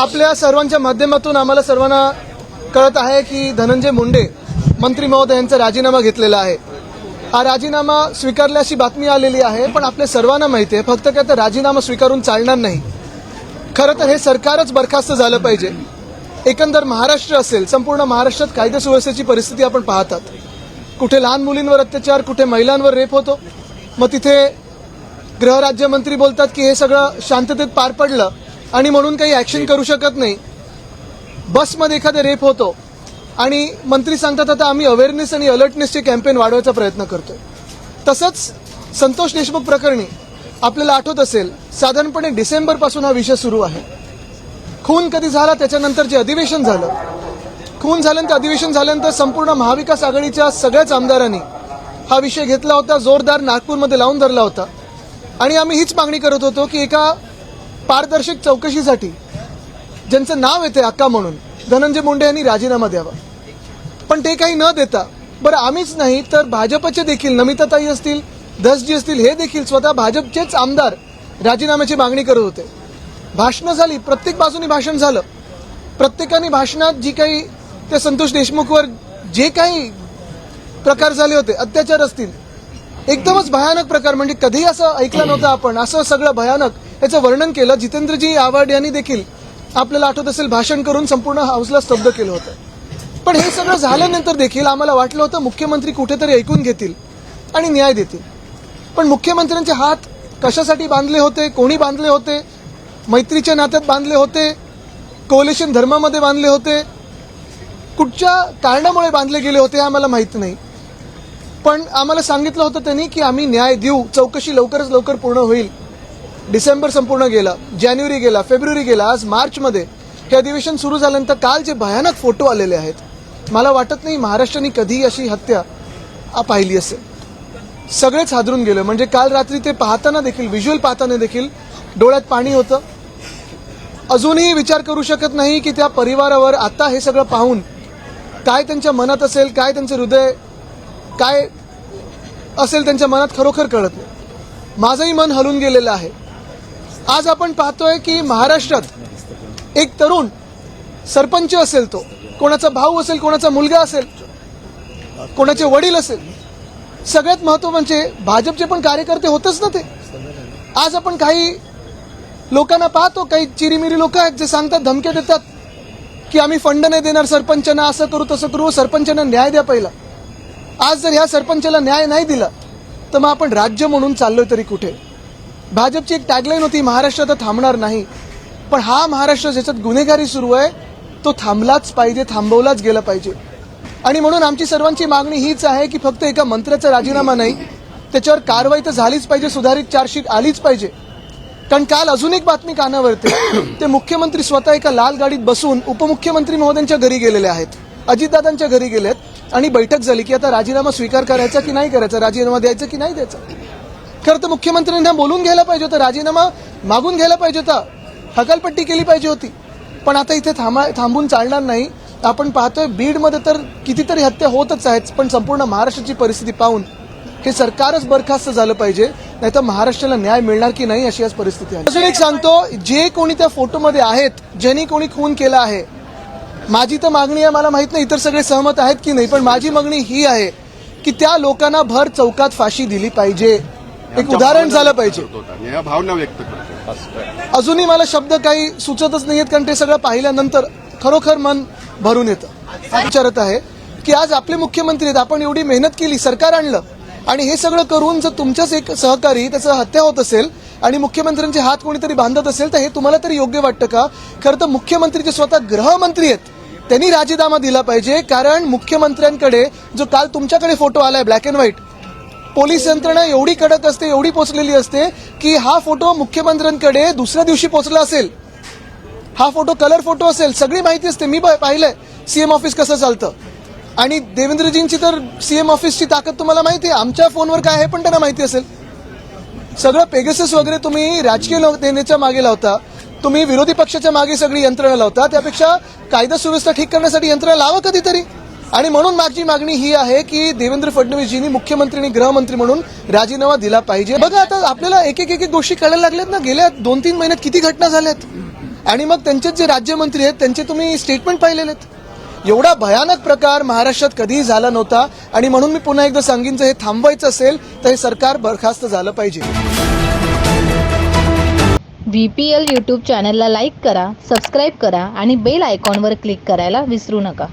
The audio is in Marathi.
आपल्या सर्वांच्या माध्यमातून आम्हाला सर्वांना कळत आहे की धनंजय मुंडे मंत्री महोदय यांचा राजीनामा घेतलेला आहे. हा राजीनामा स्वीकारल्याची बातमी आलेली आहे पण आपल्या सर्वांना माहिती आहे फक्त काय तर राजीनामा स्वीकारून चालणार नाही. खरं तर हे सरकारच बरखास्त झालं पाहिजे. एकंदर महाराष्ट्र असेल संपूर्ण महाराष्ट्रात कायदा सुव्यवस्थेची परिस्थिती आपण पाहतात. कुठे लहान मुलींवर अत्याचार कुठे महिलांवर रेप होतो. मग तिथे गृहराज्यमंत्री बोलतात की हे सगळं शांततेत पार पडलं. आणि म्हणून काही ऍक्शन करू शकत नाही. बसमध्ये एखादा रेप होतो आणि मंत्री सांगतात आता आम्ही अवेअरनेस आणि अलर्टनेसचे कॅम्पेन वाढवायचा प्रयत्न करतोय. तसंच संतोष देशमुख प्रकरणी आपल्याला आठवत असेल साधारणपणे डिसेंबरपासून हा विषय सुरू आहे. खून कधी झाला त्याच्यानंतर जे अधिवेशन झालं खून झाल्यानंतर अधिवेशन झाल्यानंतर संपूर्ण महाविकास आघाडीच्या सगळ्याच आमदारांनी हा विषय घेतला होता जोरदार नागपूरमध्ये लावून धरला होता. आणि आम्ही हीच मागणी करत होतो की एका पारदर्शक चौकशीसाठी ज्यांचं नाव येते अक्का म्हणून धनंजय मुंडे यांनी राजीनामा द्यावा. पण ते काही न देता बरं आम्हीच नाही तर भाजपचे देखील नमिताताई असतील दसजी असतील हे देखील स्वतः भाजपचेच आमदार राजीनाम्याची मागणी करत होते. भाषणं झाली प्रत्येक बाजूनी भाषण झालं. प्रत्येकाने भाषणात जी काही त्या संतोष देशमुखवर जे काही प्रकार झाले होते अत्याचार असतील एकदमच भयानक प्रकार म्हणजे कधीही असं ऐकलं नव्हतं आपण असं सगळं भयानक याचं वर्णन केलं जितेंद्रजी आव्हाड यांनी देखील. आपल्याला आठवत असेल भाषण करून संपूर्ण हाऊसला स्तब्ध केलं होतं. पण हे सगळं झाल्यानंतर देखील आम्हाला वाटलं होतं मुख्यमंत्री कुठेतरी ऐकून घेतील आणि न्याय देतील. पण मुख्यमंत्र्यांचे हात कशासाठी बांधले होते कोणी बांधले होते मैत्रीच्या नात्यात बांधले होते कोलेशन धर्मामध्ये बांधले होते कुठच्या कारणामुळे बांधले गेले होते हे आम्हाला माहीत नाही. पण आम्हाला सांगितलं होतं त्यांनी की आम्ही न्याय देऊ चौकशी लवकरच लवकर पूर्ण होईल. डिसेंबर संपूर्ण गेला जानेवारी गेला फेब्रुवारी गेला आज मार्चमध्ये. हे अधिवेशन सुरू झाल्यानंतर काल जे भयानक फोटो आलेले आहेत मला वाटत नाही महाराष्ट्राने कधी अशी हत्या पाहिली असेल. सगळेच हादरून गेलो. म्हणजे काल रात्री ते पाहताना देखील व्हिज्युअल पाहताना देखील डोळ्यात पाणी होतं. अजूनही विचार करू शकत नाही की त्या परिवारावर आता हे सगळं पाहून काय त्यांच्या मनात असेल काय त्यांचं हृदय काय असेल त्यांच्या मनात खरोखर कळत नाही. माझंही मन हलून गेलेलं आहे. आज आपण पाहतोय की महाराष्ट्रात एक तरुण सरपंच असेल तो. कोणाचा भाऊ असेल कोणाचा मुलगा असेल कोणाचे वडील असेल. सगळ्यात महत्त्व म्हणजे भाजपचे पण कार्यकर्ते होतच ना ते. आज आपण काही लोकांना पाहतो काही चिरीमिरी लोक आहेत जे सांगतात धमक्या देतात की आम्ही फंड नाही देणार सरपंचांना असं करू तसं करू सरपंचांना न्याय द्या पहिला. आज जर ह्या सरपंचाला न्याय नाही दिला तर मग आपण राज्य म्हणून चाललोय तरी कुठे? भाजपची एक टॅगलाईन होती महाराष्ट्र तर थांबणार नाही. पण हा महाराष्ट्र ज्याच्यात गुन्हेगारी सुरू आहे तो थांबलाच पाहिजे थांबवलाच गेला पाहिजे. आणि म्हणून आमची सर्वांची मागणी हीच आहे की फक्त एका मंत्र्याचा राजीनामा नाही त्याच्यावर कारवाई तर झालीच पाहिजे सुधारित चार्जशीट आलीच पाहिजे. कारण काल अजून एक बातमी कानावरती ते मुख्यमंत्री स्वतः एका लाल गाडीत बसून उपमुख्यमंत्री महोदयांच्या घरी गेलेले आहेत अजितदादांच्या घरी गेलेत आणि बैठक झाली की आता राजीनामा स्वीकार करायचा की नाही करायचा राजीनामा द्यायचा की नाही द्यायचा? खरं तर मुख्यमंत्र्यांना बोलून घ्यायला पाहिजे होतं राजीनामा मागून घ्यायला पाहिजे होता. हकालपट्टी केली पाहिजे होती. पण आता इथे थांबा थांबून चालणार नाही. आपण पाहतोय बीडमध्ये तर कितीतरी हत्या होतच आहेत पण संपूर्ण महाराष्ट्राची परिस्थिती पाहून हे सरकारच बरखास्त झालं पाहिजे. नाही तर महाराष्ट्राला न्याय मिळणार की नाही अशी आज परिस्थिती आहे. अजून एक सांगतो जे कोणी त्या फोटोमध्ये आहेत ज्यांनी कोणी खून केला आहे माझी तर मागणी आहे मला माहीत नाही इतर सगळे सहमत आहेत की नाही पण माझी मागणी ही आहे की त्या लोकांना भर चौकात फाशी दिली पाहिजे. एक उदाहरण झालं पाहिजे. या भावना व्यक्त करतो. अजूनही मला शब्द काही सुचतच नाहीयेत कारण ते सगळं पाहिल्यानंतर खरोखर मन भरून येतं. हा विचारत आहे की आज आपले मुख्यमंत्री आहेत आपण एवढी मेहनत केली सरकार आणलं आणि हे सगळं करून जर तुमच्याच एक सहकारी त्याचं हत्या होत असेल आणि मुख्यमंत्र्यांचे हात कोणीतरी बांधत असेल तर हे तुम्हाला तरी योग्य वाटतं का? खरं तर मुख्यमंत्री जे स्वतः गृहमंत्री आहेत त्यांनी राजीनामा दिला पाहिजे कारण मुख्यमंत्र्यांकडे जो काल तुमच्याकडे फोटो आलाय ब्लॅक अँड व्हाईट पोलीस यंत्रणा एवढी कडक असते एवढी पोचलेली असते की हा फोटो मुख्यमंत्र्यांकडे दुसऱ्या दिवशी पोचला असेल. हा फोटो कलर फोटो असेल सगळी माहिती असते. मी पाहिलंय सीएम ऑफिस कसं चालतं. आणि देवेंद्रजींची तर सीएम ऑफिसची ताकद तुम्हाला माहिती आहे. आमच्या फोनवर काय आहे पण त्यांना माहिती असेल. सगळं पेगसेस वगैरे तुम्ही राजकीय लोक- मागे लावता. तुम्ही विरोधी पक्षाच्या मागे सगळी यंत्रणा लावता. त्यापेक्षा कायदा सुव्यवस्था ठीक करण्यासाठी यंत्रणा लावा कधीतरी. आणि म्हणून माझी मागणी ही आहे की देवेंद्र फडणवीसजींनी मुख्यमंत्री आणि गृहमंत्री म्हणून राजीनामा दिला पाहिजे. बघा आता आपल्याला एक एक एक गोष्टी कळायला लागल्यात ना. गेल्या दोन तीन महिन्यात किती घटना झाल्यात. आणि मग त्यांचे जे राज्यमंत्री आहेत त्यांचे तुम्ही स्टेटमेंट पाहिलेले आहेत. एवढा भयानक प्रकार महाराष्ट्रात कधीही झाला नव्हता. आणि म्हणून मी पुन्हा एकदा सांगेन जर हे थांबवायचं असेल तर हे सरकार बरखास्त झालं पाहिजे. व्ही पी एल यूट्यूब चॅनलला लाईक करा सबस्क्राईब करा आणि बेल आयकॉनवर क्लिक करायला विसरू नका.